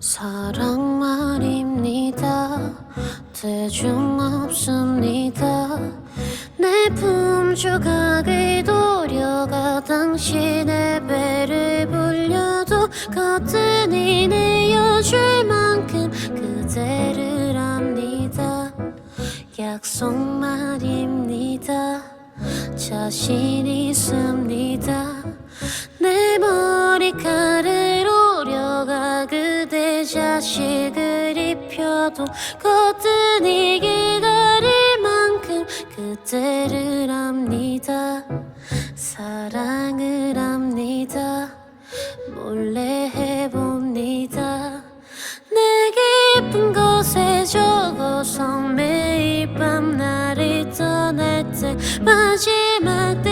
사랑 말입니다. 대중 없습니다. 내 품조각을 도려가 당신의 배를 불려도 거뜬히 내 약속 말입니다. 자신 있습니다. 내 머리카락을 오려가 그대 자식을 입혀도 거뜬히 기다릴 만큼 그대를 압니다. 사랑을 합니다. 몰래 해봅니다. 내 깊은 곳에 적어서 始まって